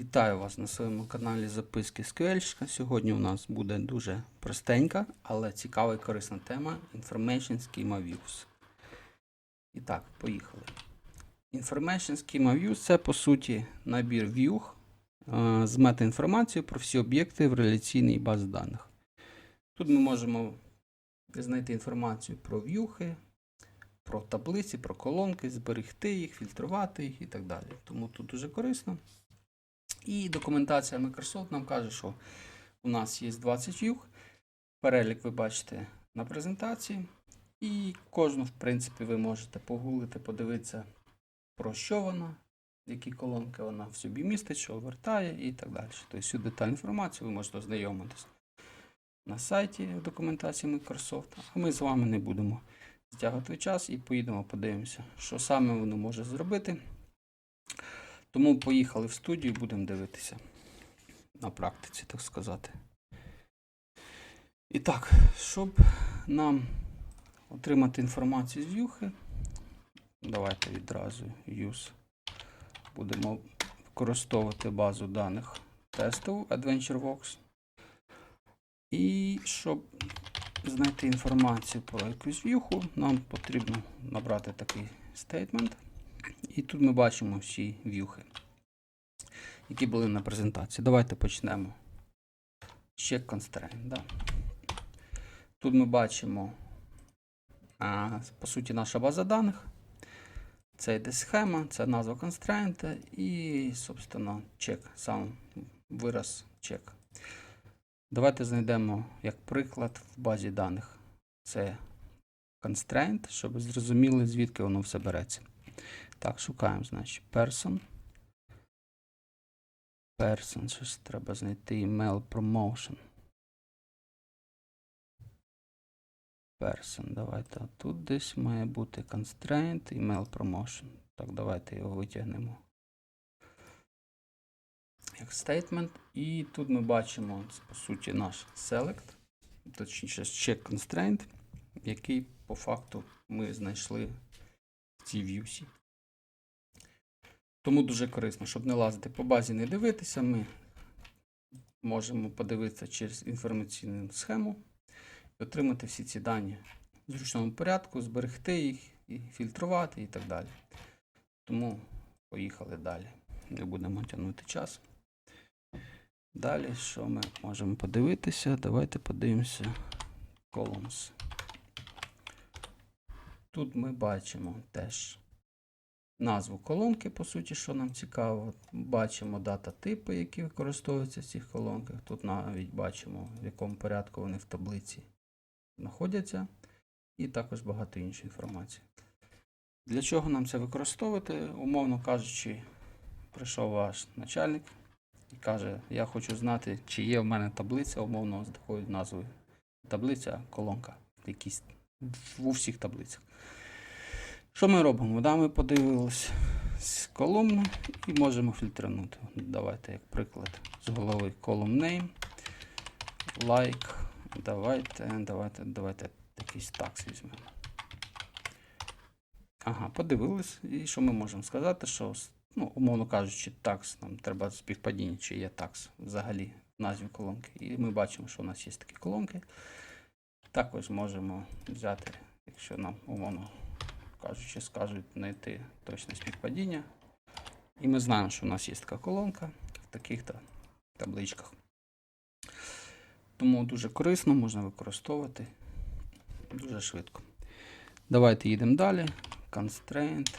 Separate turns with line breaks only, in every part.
Вітаю вас на своєму каналі Записки Сквельщика. Сьогодні у нас буде дуже простенька, але цікава і корисна тема Information Schema Views. І так, поїхали. Information Schema Views це по суті набір в'юг е, з метаінформацією про всі об'єкти в реляційній базі даних. Тут ми можемо знайти інформацію про в'юхи, про таблиці, про колонки, зберегти їх, фільтрувати їх і так далі. Тому тут дуже корисно. І документація Microsoft нам каже, що у нас є 20 в'юг. Перелік ви бачите на презентації. І кожну, в принципі, ви можете погуглити, подивитися, про що вона, які колонки вона в собі містить, що вертає і так далі. Тобто всю детальну інформацію ви можете ознайомитись на сайті в документації Microsoft. А ми з вами не будемо стягувати час і поїдемо, подивимося, що саме воно може зробити. Тому поїхали в студію, будемо дивитися на практиці, так сказати. І так, щоб нам отримати інформацію з Юхи, давайте відразу use. Будемо використовувати базу даних тестову AdventureVox. І щоб знайти інформацію про якусь в'юху, нам потрібно набрати такий стейтмент. І тут ми бачимо всі в'юхи, які були на презентації. Давайте почнемо. Check constraint. Да. Тут ми бачимо, а, по суті, наша база даних. Це йде схема, це назва constraint і, собственно, чек, сам вираз чек. Давайте знайдемо як приклад в базі даних. Це constraint, щоб зрозуміли, звідки воно все береться. Так, шукаємо, значить, person. Person, щось треба знайти email promotion. Person, давайте. Тут десь має бути constraint, email promotion. Так, давайте його витягнемо. Як statement. І тут ми бачимо, по суті, наш select, точніше, check constraint, який по факту ми знайшли в цій в'юсі. Тому дуже корисно, щоб не лазити по базі, не дивитися, ми можемо подивитися через інформаційну схему і отримати всі ці дані в зручному порядку, зберегти їх, і фільтрувати і так далі. Тому поїхали далі. Не будемо тягнути час. Далі, що ми можемо подивитися? Давайте подивимося columns. Тут ми бачимо теж назву колонки, по суті, що нам цікаво. Бачимо дата типи, які використовуються в цих колонках. Тут навіть бачимо, в якому порядку вони в таблиці знаходяться, і також багато іншої інформації. Для чого нам це використовувати? Умовно кажучи, прийшов ваш начальник і каже: Я хочу знати, чи є в мене таблиця, умовно, з такою назвою. Таблиця, колонка, якісь в усіх таблицях. Що ми робимо? Да, ми подивилися колумну і можемо фільтрнути. Давайте, як приклад, з голови column name, like. Давайте, давайте, давайте якийсь такс візьмемо. Ага, подивились. І що ми можемо сказати? Що, ну, умовно кажучи, такс, нам треба співпадіння, чи є такс взагалі в назві колонки. І ми бачимо, що у нас є такі колонки. Також можемо взяти, якщо нам умовно кажучи, скажуть знайти точне співпадіння. І ми знаємо, що у нас є така колонка в таких-то табличках. Тому дуже корисно, можна використовувати дуже швидко. Давайте їдемо далі. Constraint.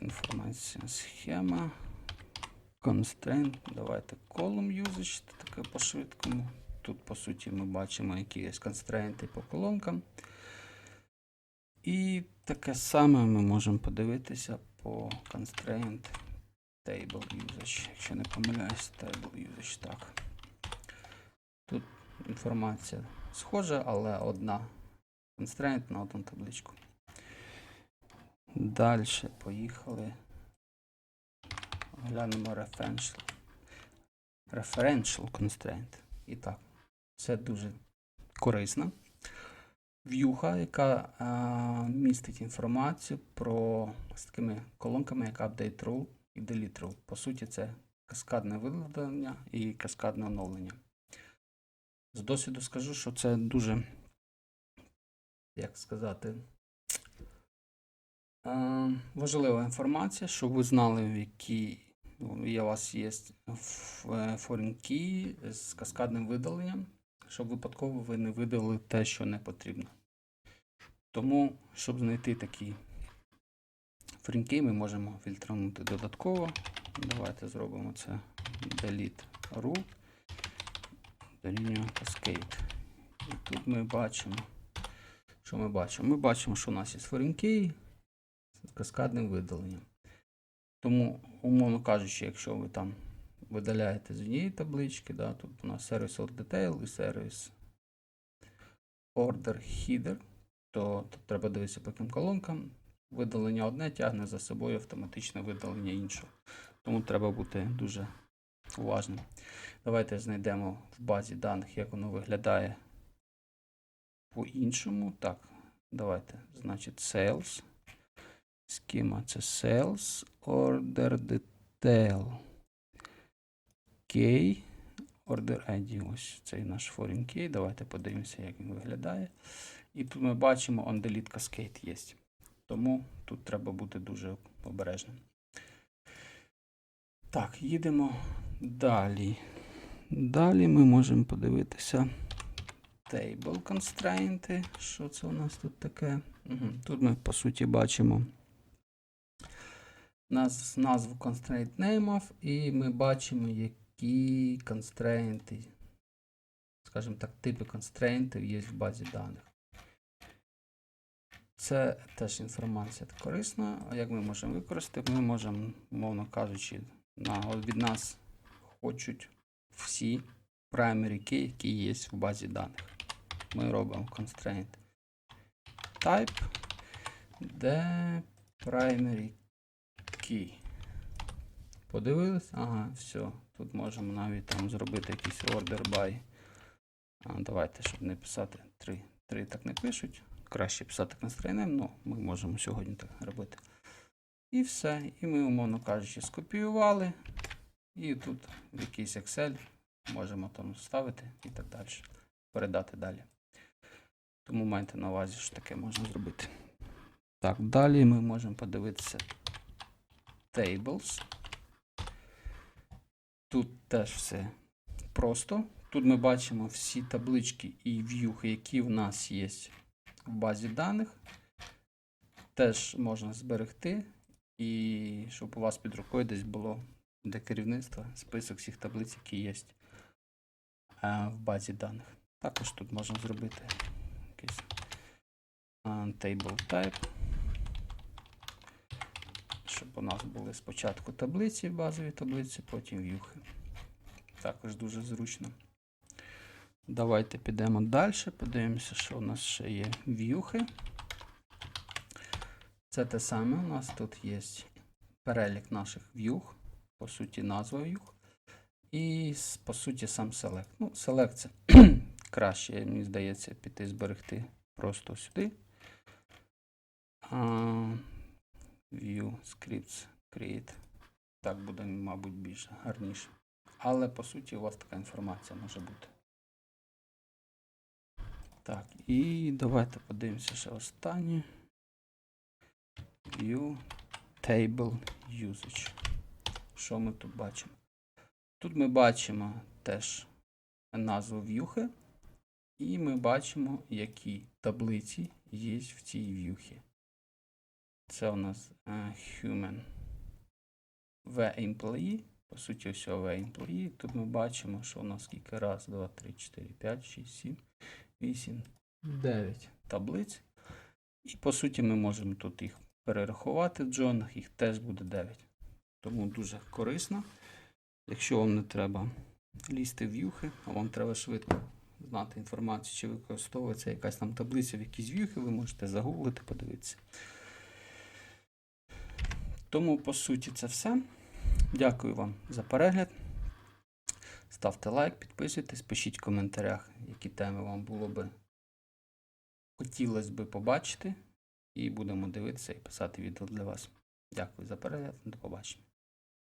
Інформація схема. Constraint. Давайте column usage. Таке по-швидкому. Тут, по суті, ми бачимо, які є констрейнти по колонкам. І таке саме ми можемо подивитися по constraint table usage. Якщо не помиляюсь, table usage так. Тут інформація схожа, але одна constraint на одну табличку. Далі поїхали. Глянемо referential. Referential constraint. І так, це дуже корисно в'юха, яка а, містить інформацію про з такими колонками, як Update Rule. і delete rule. По суті, це каскадне видалення і каскадне оновлення. З досвіду скажу, що це дуже, як сказати, е, важлива інформація, щоб ви знали, в якій є у вас є foreign key з каскадним видаленням, щоб випадково ви не видалили те, що не потрібно. Тому, щоб знайти такі фрінки, ми можемо фільтрнути додатково. Давайте зробимо це delete cascade. І тут ми бачимо, що ми бачимо? Ми бачимо, що у нас є фрінки з каскадним видаленням. Тому, умовно кажучи, якщо ви там видаляєте з однієї таблички, да, тут у нас сервіс order detail і сервіс order header, то тут треба дивитися по яким колонкам. Видалення одне тягне за собою автоматичне видалення іншого. Тому треба бути дуже уважним. Давайте знайдемо в базі даних, як воно виглядає по-іншому. Так, давайте, значить, sales. Schema це sales, order detail. Key, order ID. Ось цей наш foreign key. Давайте подивимося, як він виглядає. І тут ми бачимо on delete cascade є. Тому тут треба бути дуже обережним. Так, їдемо далі. Далі ми можемо подивитися table constraint. Що це у нас тут таке? Угу. Тут ми, по суті, бачимо нас, назву constraint name, і ми бачимо, які констрейнти, скажімо так, типи констрейнтів є в базі даних. Це теж інформація корисна. А як ми можемо використати? Ми можемо, мовно кажучи, на, від нас хочуть всі primary key, які є в базі даних. Ми робимо constraint type, де primary key. Подивились? Ага, все. Тут можемо навіть там зробити якийсь order by. А, Давайте, щоб не писати 3. 3 так не пишуть. Краще писати констрейнем, ну ми можемо сьогодні так робити. І все. І ми, умовно кажучи, скопіювали. І тут в якийсь Excel можемо там ставити і так далі. Передати далі. Тому майте на увазі, що таке можна зробити. Так, далі ми можемо подивитися Tables. Тут теж все просто. Тут ми бачимо всі таблички і в'юхи, які в нас є в базі даних. Теж можна зберегти. І щоб у вас під рукою десь було для керівництва список всіх таблиць, які є в базі даних. Також тут можна зробити якийсь table type, щоб у нас були спочатку таблиці, базові таблиці, потім в'юхи. Також дуже зручно. Давайте підемо далі, подивимося, що у нас ще є в'юхи. Це те саме. У нас тут є перелік наших в'юх, по суті, назва в'юх. І, по суті, сам селект. Ну, селект це краще, мені здається, піти зберегти просто сюди. View scripts create. Так буде, мабуть, більш гарніше. Але, по суті, у вас така інформація може бути. Так, і давайте подивимося ще останнє. View Table Usage. Що ми тут бачимо? Тут ми бачимо теж назву в'юхи, і ми бачимо, які таблиці є в цій в'юхі. Це у нас uh, Human V Employee. По суті, ось V Employee. Тут ми бачимо, що у нас скільки раз, 2, 3, 4, 5, 6, 7, 8, 9 таблиць. І по суті, ми можемо тут їх перерахувати в джонах, їх теж буде 9. Тому дуже корисно. Якщо вам не треба лізти в в'юхи, а вам треба швидко знати інформацію, чи використовується якась там таблиця в якісь в'юхи, ви можете загуглити, подивитися. Тому, по суті, це все. Дякую вам за перегляд. Ставте лайк, підписуйтесь, пишіть в коментарях, які теми вам було би хотілося би побачити. І будемо дивитися і писати відео для вас. Дякую за перегляд. До побачення.